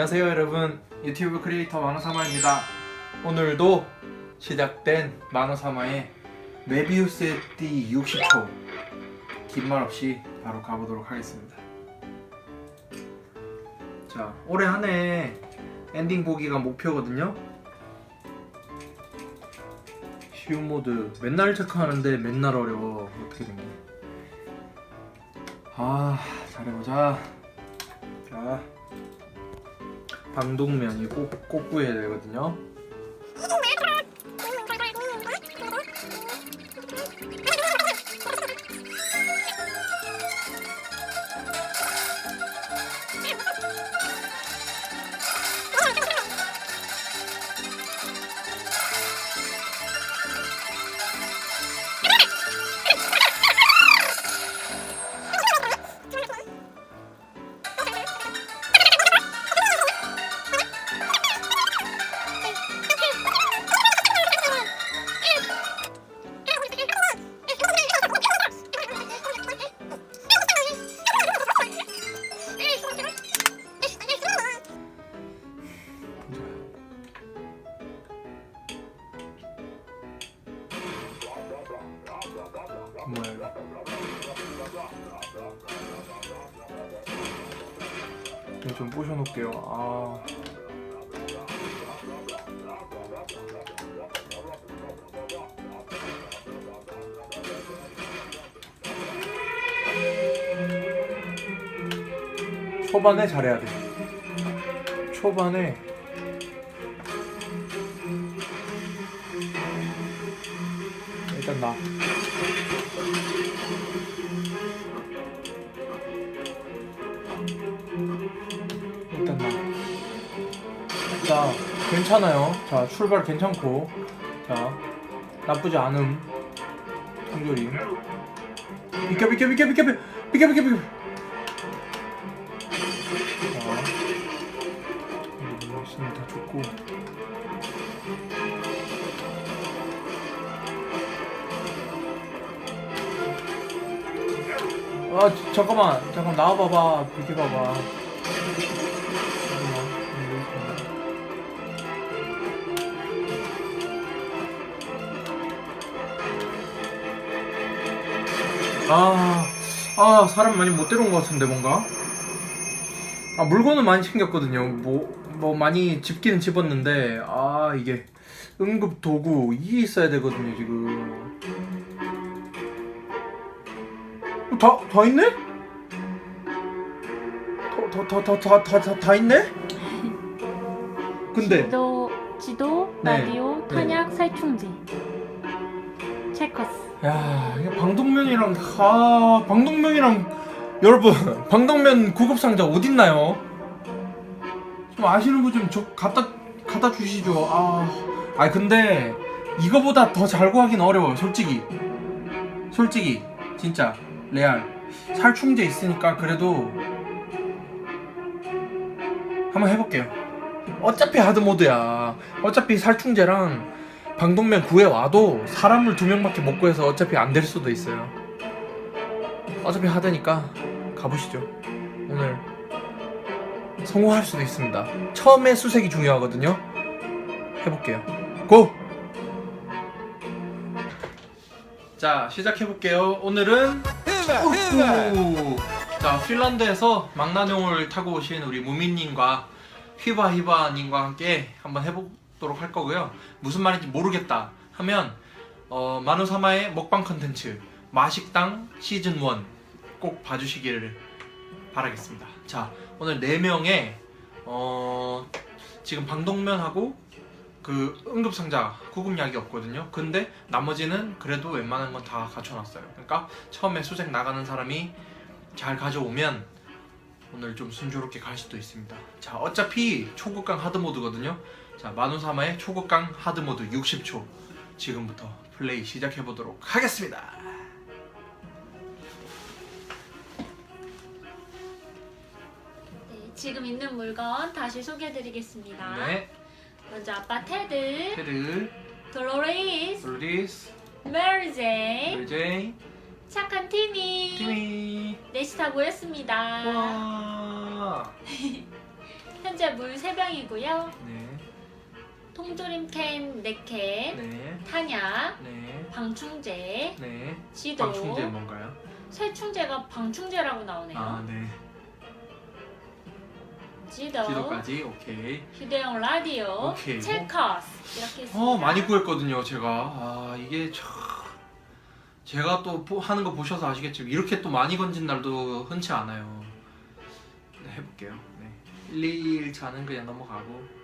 안녕하세요 여러분. 유튜브 크리에이터 만호사마입니다. 오늘도 시작된 만호사마의 메비우스의 띠 60초 긴 말 없이 바로 가보도록 하겠습니다. 자 올해 한 해 엔딩 보기가 목표거든요. 쉬운 모드. 맨날 체크하는데 맨날 어려워. 어떻게 된 거야 아 잘해보자. 자 방독면이 꼭, 꼭 구해야 되거든요 좀 부셔놓을게요. 아. 초반에 잘해야 돼. 초반에. 일단 나 자, 괜찮아요. 자, 출발 괜찮고. 자, 나쁘지 않음. 통조림. 비켜, 비켜, 비켜, 비켜, 비켜, 비켜, 비켜, 비켜. 자, 있으면 다 좋고. 아, 저- 잠깐만, 잠깐 나와봐봐, 비켜봐봐. 아, 아, 사람 많이 못 데려온 것 같은데, 뭔가? 아, 물건은 많이 챙겼거든요. 뭐, 뭐, 많이 집기는 집었는데, 아, 이게, 응급 도구, 이게 있어야 되거든요, 지금. 어, 다, 다 있네? 다, 다, 다, 다, 다, 다, 다 있네? 근데, 지도, 지도, 네. 라디오, 탄약, 살충제. 체커스. 야, 이게 방독면이랑, 아, 방독면이랑, 여러분, 방독면 구급 상자 어딨나요? 좀 아시는 분 좀 저 갖다, 갖다 주시죠. 아, 아 근데, 이거보다 더 잘 구하긴 어려워요, 솔직히. 솔직히, 진짜, 레알. 살충제 있으니까 그래도, 한번 해볼게요. 어차피 하드모드야. 어차피 살충제랑 방독면 구해 와도 사람을 두 명밖에 못 구해서 어차피 안 될 수도 있어요. 어차피 하드니까 가보시죠. 오늘 성공할 수도 있습니다. 처음에 수색이 중요하거든요. 해볼게요. 고! 자 시작해볼게요. 오늘은 우후. 자 핀란드에서 망나뇽을 타고 오신 우리 무민님과 휘바휘바님과 함께 한번 해보 도록 할 거고요. 무슨 말인지 모르겠다 하면 어, 마누사마의 먹방 컨텐츠 마식당 시즌 1 꼭 봐주시기를 바라겠습니다. 자 오늘 4명의 어, 지금 방독면하고 그 응급상자 구급약이 없거든요. 근데 나머지는 그래도 웬만한 건 다 갖춰놨어요. 그러니까 처음에 수색 나가는 사람이 잘 가져오면 오늘 좀 순조롭게 갈 수도 있습니다. 자, 어차피 초급강 하드 모드거든요. 자, 마누사마의 초급강 하드 모드 60초 지금부터 플레이 시작해 보도록 하겠습니다. 네, 지금 있는 물건 다시 소개해드리겠습니다. 네, 먼저 아빠 테드, 테드, 돌로레이스, 블리스, 메리 제인, 제이, 착한 티미, 티미. 넷이 다 모였습니다. 와. 현재 물 3병이고요. 네. 통조림 캔 4캔, 네. 탄약, 네. 방충제, 네. 지도. 방충제 뭔가요? 살충제가 방충제라고 나오네요. 아, 네. 지도, 지도까지. 오케이. 휴대용 라디오, 오케이. 체커스 이렇게 있습니다. 어, 많이 구했거든요, 제가. 아, 이게 참 제가 또 보- 하는 거 보셔서 아시겠지만 이렇게 또 많이 건진 날도 흔치 않아요. 네, 해볼게요. 네. 1, 2일차는 그냥 넘어가고.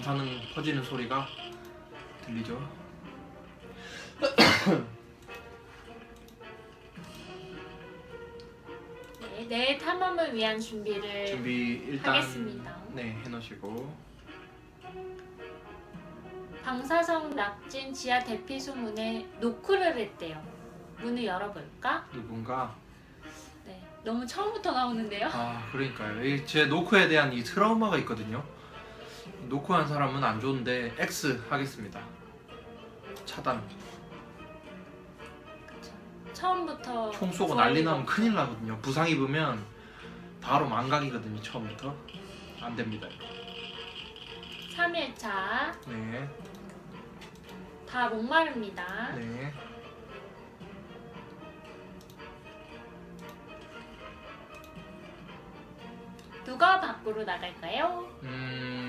방사능 퍼지는 소리가 들리죠? 네, 내 탐험을 위한 준비를 준비 일단 하겠습니다. 네 해놓으시고 방사성 낙진 지하 대피소 문에 노크를 했대요. 문을 열어볼까? 누군가 네, 너무 처음부터 나오는데요. 아 그러니까요 이제 노크에 대한 이 트라우마가 있거든요 노크한 사람은 안 좋은데 X 하겠습니다 차단. 처음부터 총 쏘고 난리 나면. 큰일 나거든요 부상 입으면 바로 망각이거든요 처음부터 안 됩니다 3일차 네 다 목마릅니다. 네. 누가 밖으로 나갈까요? 음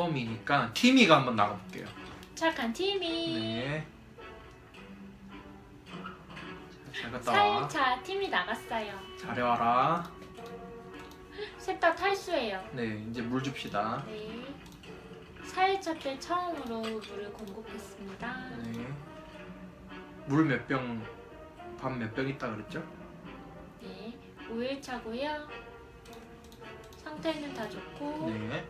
처음이니까 티미가 한번 나가볼게요 착한 팀이 네 자, 잘 갔다 와 4일차 팀이 나갔어요. 잘해와라 셋 다 탈수예요. 네 이제 물 줍시다 네. 4일차 때 처음으로 물을 공급했습니다. 네. 물 몇 병, 밥 몇 병 있다 그랬죠? 네. 5일차고요. 상태는 다 좋고 네.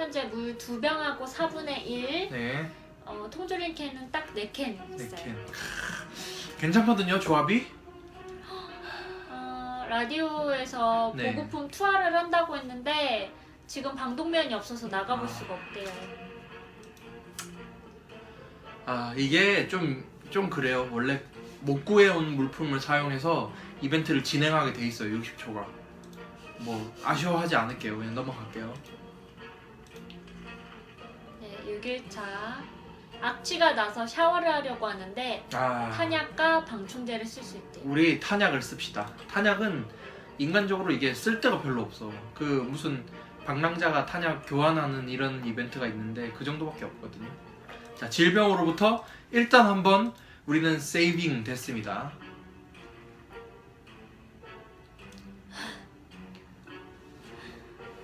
현재 물 2병하고 4분의 1 네. 어, 통조림 캔은 딱 4캔 네 있어요. 캔. 괜찮거든요, 조합이? 어, 라디오에서 네. 보급품 투하를 한다고 했는데 지금 방독면이 없어서 나가볼 아. 수가 없대요. 아, 이게 좀, 좀 그래요. 원래 못 구해온 물품을 사용해서 이벤트를 진행하게 돼 있어요, 60초가. 뭐, 아쉬워하지 않을게요. 그냥 넘어갈게요. 네, 6일차 악취가 나서 샤워를 하려고 하는데 아. 탄약과 방충제를 쓸 수 있대요. 우리 탄약을 씁시다. 탄약은 인간적으로 이게 쓸 데가 별로 없어. 그 무슨 방랑자가 탄약 교환하는 이런 이벤트가 있는데 그 정도밖에 없거든요. 자, 질병으로부터 일단 한번 우리는 세이빙 됐습니다.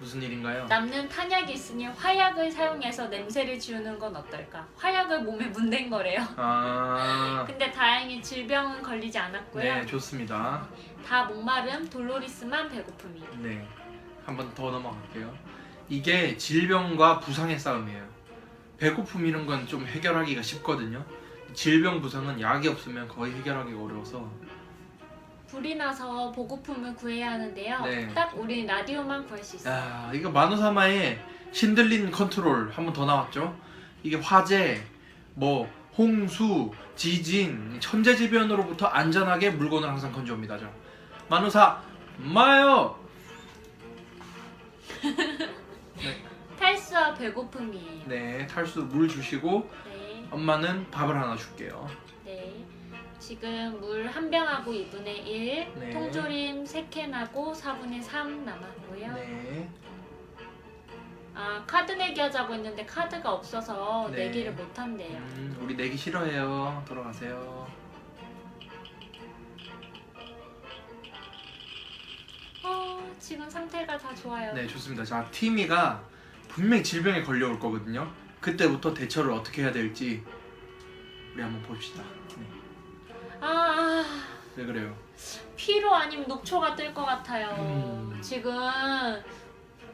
무슨 일인가요? 남는 탄약이 있으니 화약을 사용해서 냄새를 지우는 건 어떨까? 화약을 몸에 문댄 거래요. 아, 근데 다행히 질병은 걸리지 않았고요. 네, 좋습니다. 다 목마름, 돌로리스만 배고픔이에요. 네, 한 번 더 넘어갈게요. 이게 질병과 부상의 싸움이에요. 배고픔 이런 건 좀 해결하기가 쉽거든요. 질병 부상은 약이 없으면 거의 해결하기가 어려워서 불이 나서 보급품을 구해야 하는데요. 네. 딱 우리 라디오만 구할 수 있어요. 야 이거 마누사마의 신들린 컨트롤 한 번 더 나왔죠. 이게 화재, 뭐 홍수, 지진, 천재지변으로부터 안전하게 물건을 항상 건져옵니다. 저 마누사 마요. 탈수와 배고픔이에요. 네 탈수 물 주시고 네. 엄마는 밥을 하나 줄게요. 네. 지금 물 한 병하고 2분의 1, 네. 통조림 3캔하고 4분의 3 남았고요. 네. 아 카드 내기 하자고 했는데 카드가 없어서 네. 내기를 못 한대요. 음, 우리 내기 싫어해요. 돌아가세요. 어, 지금 상태가 다 좋아요. 네, 좋습니다. 자, 티미가 분명히 질병에 걸려올 거거든요. 그때부터 대처를 어떻게 해야 될지 우리 한번 봅시다. 네. 아, 아왜 그래요? 피로 아니면 녹초가 뜰 것 같아요. 음. 지금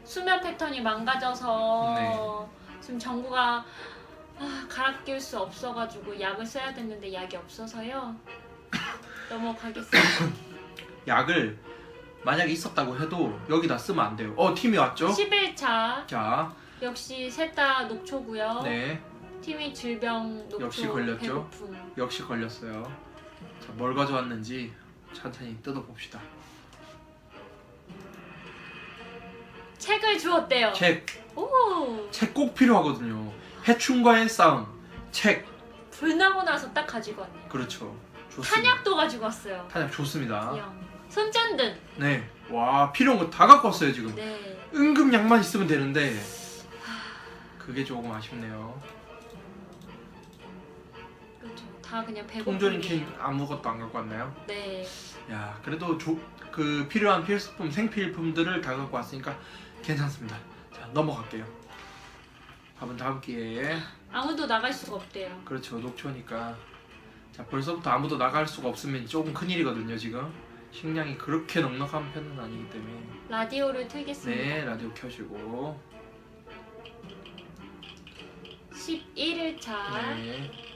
수면 패턴이 망가져서 네. 지금 정구가 아, 갈아 끼울 수 없어가지고 약을 써야 됐는데 약이 없어서요. 넘어가겠습니다. 약을 만약에 있었다고 해도 여기다 쓰면 안 돼요. 어, 팀이 왔죠? 11차 자, 역시 셋 다 녹초고요. 네, 팀이 질병, 녹초, 역시 걸렸죠. 배고픔. 역시 걸렸어요. 자, 뭘 가져왔는지 천천히 뜯어봅시다. 책을 주었대요. 책, 오 책 꼭 필요하거든요. 해충과의 싸움. 책, 불 나고 나서 딱 가지고 왔네요. 그렇죠. 좋습니다. 탄약도 가지고 왔어요. 탄약 좋습니다. 영. 손전등. 네, 와 필요한 거 다 갖고 왔어요 지금. 네. 응급 약만 있으면 되는데 그게 조금 아쉽네요. 다 그냥 통조림 캔 배고픔이에요. 아무것도 안 갖고 왔나요? 네. 야 그래도 조, 그 필요한 필수품 생필품들을 다 갖고 왔으니까 괜찮습니다. 자 넘어갈게요. 밥은 다음 기회에 아무도 나갈 수가 없대요. 그렇죠 녹초니까 자 벌써부터 아무도 나갈 수가 없으면 조금 큰일이거든요 지금 식량이 그렇게 넉넉한 편은 아니기 때문에 라디오를 틀겠습니다. 네 라디오 켜시고 11일차 네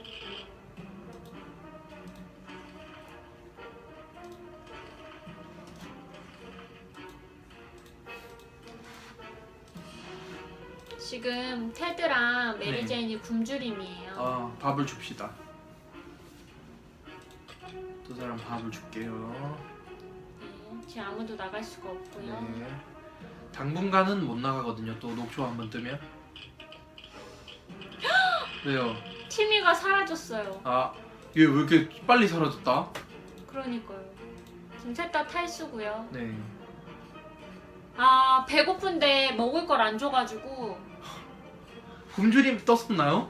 지금 테드랑 네. 메리제인이 굶주림이에요. 어, 밥을 줍시다. 두 사람 밥을 줄게요. 네. 지금 아무도 나갈 수가 없고요. 네. 당분간은 못 나가거든요. 또 녹초 한번 뜨면. 왜요? 티미가 사라졌어요. 아, 얘 왜 이렇게 빨리 사라졌다? 그러니까요. 지금 셋 다 탈수고요. 네. 아 배고픈데 먹을 걸 안 줘가지고 굶주림 떴었나요?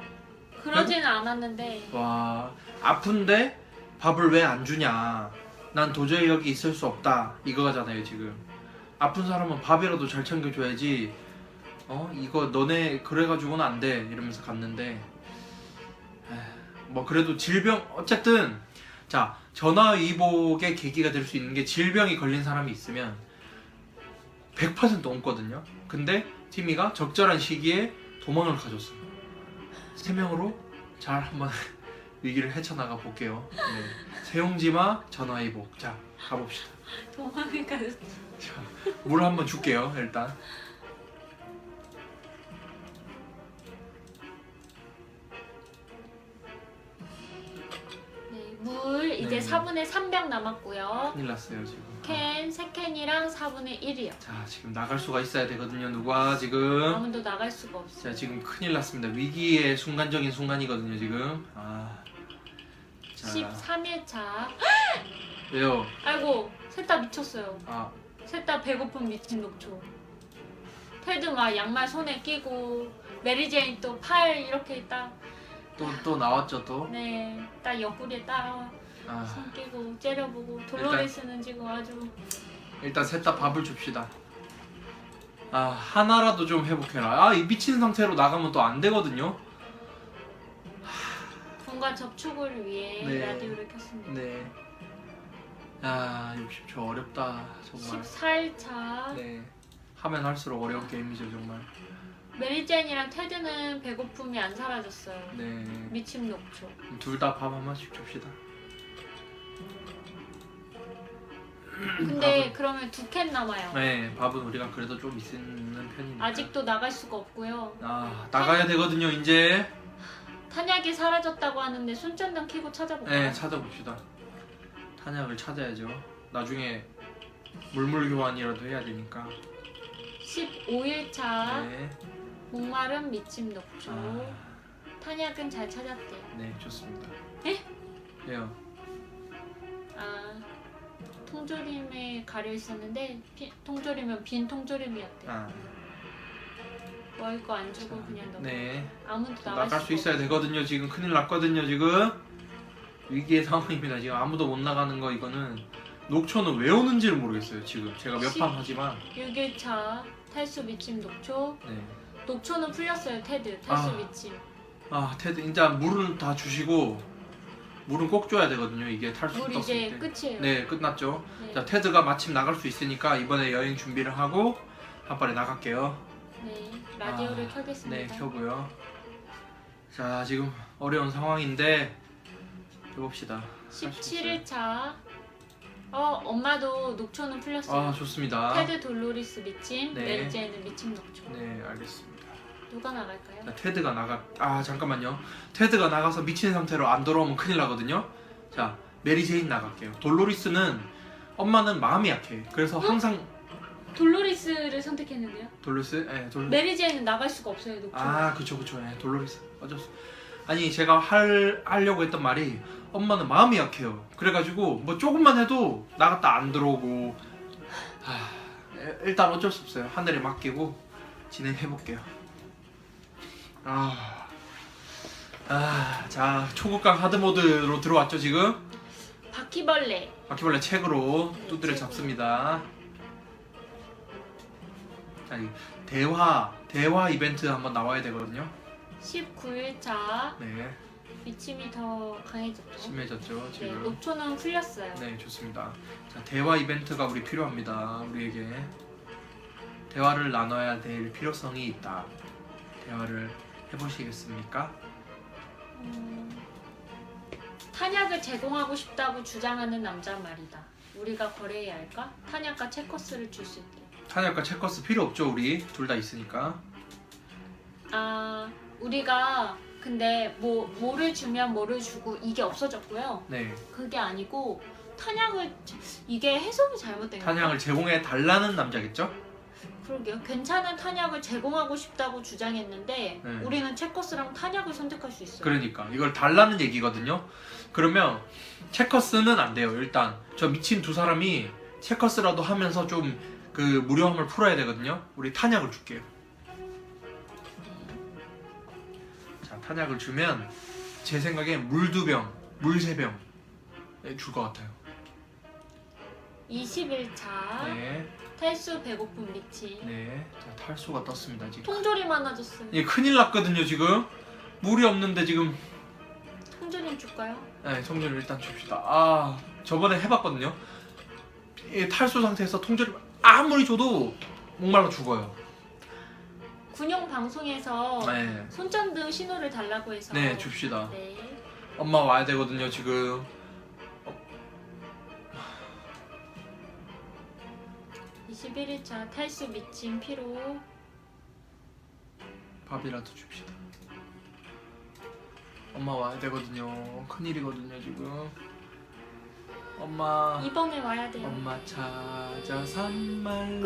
그러지는 않았는데 와, 아픈데 밥을 왜 안 주냐? 난 도저히 여기 있을 수 없다. 이거잖아요, 지금. 아픈 사람은 밥이라도 잘 챙겨줘야지. 어, 이거 너네 그래가지고는 안 돼. 이러면서 갔는데. 에휴, 뭐 그래도 질병 어쨌든 자 전화위복의 계기가 될 수 있는 게 질병이 걸린 사람이 있으면 100% 옮거든요. 근데 티미가 적절한 시기에 도망을 가졌어요. 세 명으로 잘 한번 위기를 헤쳐나가 볼게요. 네. 세용지마 전화위복. 자 가봅시다. 도망가 자, 물 한번 줄게요. 일단. 물 이제 네. 4분의 3병 남았고요. 큰일 났어요 지금. 캔 3캔이랑 4분의 1이요. 자 지금 나갈 수가 있어야 되거든요. 누가 지금? 아무도 나갈 수가 없어요. 자 지금 큰일 났습니다. 위기의 순간적인 순간이거든요 지금. 아. 자 13일 차. 왜요? 아이고 셋 다 미쳤어요. 아 셋 다 배고픈 미친 녹초. 테드 막 양말 손에 끼고 메리 제인 또 팔 이렇게 딱 또 또 나왔죠 또. 네, 딱 옆구리에 딱손아 끼고 째려보고 돌로레스는 지금 아주 일단 셋 다 밥을 줍시다. 아 하나라도 좀 회복해라. 아이 미친 상태로 나가면 또 안 되거든요. 분과 접촉을 위해 네. 라디오를 켰습니다. 네. 아 60초 어렵다 정말. 14일 차 네. 하면 할수록 어려운 게임이죠 정말. 메리 제인이랑 테드는 배고픔이 안 사라졌어요. 네. 미침 녹초. 둘 다 밥한 번씩 줍시다. 근데 그러면 두 캔 남아요. 네, 밥은 우리가 그래도 좀 있는 편이니까. 아직도 나갈 수가 없고요. 아 나가야 되거든요 이제. 탄약이 사라졌다고 하는데 손전등 켜고 찾아볼까요? 네 찾아봅시다. 탄약을 찾아야죠. 나중에 물물 교환이라도 해야 되니까. 15일차 네. 목마른 미침 녹초. 아, 탄약은 잘 찾았대요. 네 좋습니다. 에? 왜요? 아 통조림에 가려 있었는데 비- 통조림은 빈 통조림이었대요. 아, 먹을 거 안 주고 그냥 넣고 네. 아무도 나갈, 나갈 수 수가 있어야 되거든요. 지금 큰일 났거든요. 지금 위기의 상황입니다. 지금 아무도 못 나가는 거 이거는 녹초는 왜 오는지를 모르겠어요. 지금 제가 몇 시- 판 하지만 6일차 탈수 미침 녹초. 네. 녹초는 풀렸어요 테드 탈수 아. 미침. 아 테드 이제 물은 다 주시고 물은 꼭 줘야 되거든요. 이게 탈수 물 떴을 이제 때. 끝이에요. 네 끝났죠. 네. 자 테드가 마침 나갈 수 있으니까 이번에 여행 준비를 하고 한 발에 나갈게요. 네, 라디오를 아, 켜겠습니다. 네 켜고요. 자 지금 어려운 상황인데 해봅시다. 17일차. 어 엄마도 녹초는 풀렸어요. 아 좋습니다. 테드 돌로리스 미침, 네. 메리제는 미침 녹초. 네 알겠습니다. 누가 나갈까요? 자, 테드가 나가 아 잠깐만요. 테드가 나가서 미친 상태로 안 돌아오면 큰일 나거든요. 자 메리 제인 나갈게요. 돌로리스는 엄마는 마음이 약해. 그래서 항상 돌로리스를 선택했는데요. 돌로리스? 예 돌 메리제이는 나갈 수가 없어요. 녹초. 아 그쵸 그쵸. 예, 돌로리스. 어쩔 수 아니 제가 할 하려고 했던 말이 엄마는 마음이 약해요. 그래가지고 뭐 조금만 해도 나갔다 안 들어오고. 아, 예, 일단 어쩔 수 없어요. 하늘에 맡기고 진행해 볼게요 아, 아 자 초급강 하드 모드로 들어왔죠 지금 바퀴벌레. 바퀴벌레 책으로 네, 두드려. 잡습니다. 자, 이 대화 대화 이벤트 한번 나와야 되거든요. 19일차 네, 미침이 더 강해졌죠. 심해졌죠 네, 지금. 녹초는 풀렸어요. 네, 좋습니다. 자, 대화 이벤트가 우리 필요합니다. 우리에게 대화를 나눠야 될 필요성이 있다. 대화를 해보시겠습니까? 음, 탄약을 제공하고 싶다고 주장하는 남자 말이다. 우리가 거래해야 할까? 탄약과 체커스를 줄 수 있대. 탄약과 체커스 필요 없죠, 우리 둘 다 있으니까. 아, 우리가 근데 뭐 뭐를 주면 뭐를 주고 이게 없어졌고요. 네, 그게 아니고 탄약을 이게 해석이 잘못된 거예요. 탄약을 제공해 달라는 남자겠죠? 그러게요. 괜찮은 탄약을 제공하고 싶다고 주장했는데 네. 우리는 체커스랑 탄약을 선택할 수 있어요. 그러니까 이걸 달라는 얘기거든요. 그러면 체커스는 안 돼요. 일단 저 미친 두 사람이 체커스라도 하면서 좀 그 무료함을 풀어야 되거든요. 우리 탄약을 줄게요. 자 탄약을 주면 제 생각에 물 두 병, 물 세 병 줄 것 같아요. 21차 네, 탈수 배고픔 미친 네. 자 탈수가 떴습니다 지금. 통조리 많아졌어요. 이 큰일 났거든요 지금. 물이 없는데 지금 통조림 줄까요? 네, 통조림 일단 줍시다. 아, 저번에 해봤거든요. 이 탈수 상태에서 통조림 아무리 줘도 목말라 죽어요. 군용 방송에서 네, 손전등 신호를 달라고 해서 네, 줍시다. 네. 엄마 와야 되거든요, 지금. 21일차 탈수 미친 피로 밥이라도 줍시다. 엄마 와야 되거든요. 큰일이거든요, 지금. 엄마, 이번에 와야 돼요. 엄마 찾아 산말.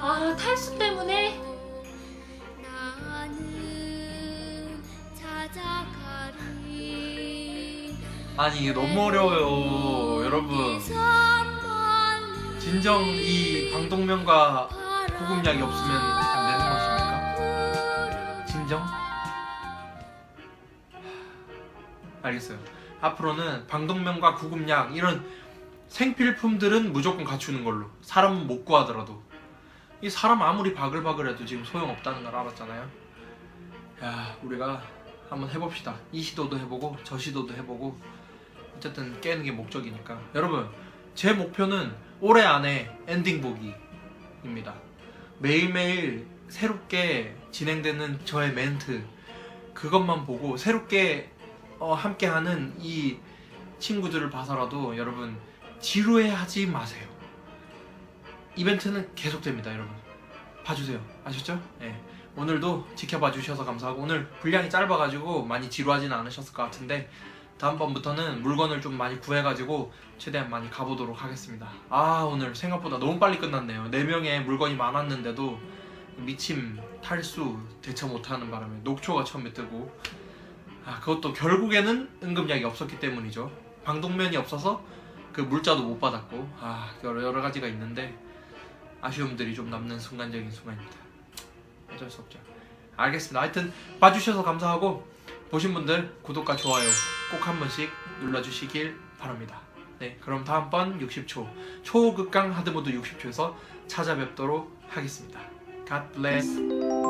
아 탈수 때문에 나는 찾아가리 아니, 이게 너무 어려워요, 여러분. 진정 이 방독면과 구급약이 없으면 안 되는 것입니까? 진정? 알겠어요. 앞으로는 방독면과 구급약 이런 생필품들은 무조건 갖추는 걸로. 사람은 못 구하더라도. 이 사람 아무리 바글바글해도 지금 소용없다는 걸 알았잖아요. 야, 우리가 한번 해봅시다. 이 시도도 해보고 저 시도도 해보고 어쨌든 깨는 게 목적이니까. 여러분, 제 목표는 올해 안에 엔딩 보기입니다. 매일매일 새롭게 진행되는 저의 멘트 그것만 보고 새롭게 어, 함께하는 이 친구들을 봐서라도 여러분 지루해하지 마세요. 이벤트는 계속됩니다, 여러분. 봐주세요. 아셨죠? 네. 오늘도 지켜봐 주셔서 감사하고 오늘 분량이 짧아가지고 많이 지루하지는 않으셨을 것 같은데 다음번부터는 물건을 좀 많이 구해가지고 최대한 많이 가보도록 하겠습니다. 아 오늘 생각보다 너무 빨리 끝났네요. 4명의 물건이 많았는데도 미침, 탈수 대처 못하는 바람에 녹초가 처음에 뜨고 아 그것도 결국에는 응급약이 없었기 때문이죠. 방독면이 없어서 그 물자도 못 받았고 아 여러, 여러 가지가 있는데 아쉬움들이 좀 남는 순간적인 순간입니다. 어쩔 수 없죠. 알겠습니다. 하여튼 봐주셔서 감사하고 보신 분들 구독과 좋아요 꼭 한 번씩 눌러주시길 바랍니다. 네, 그럼 다음번 60초 초극강 하드모드 60초에서 찾아뵙도록 하겠습니다. God bless.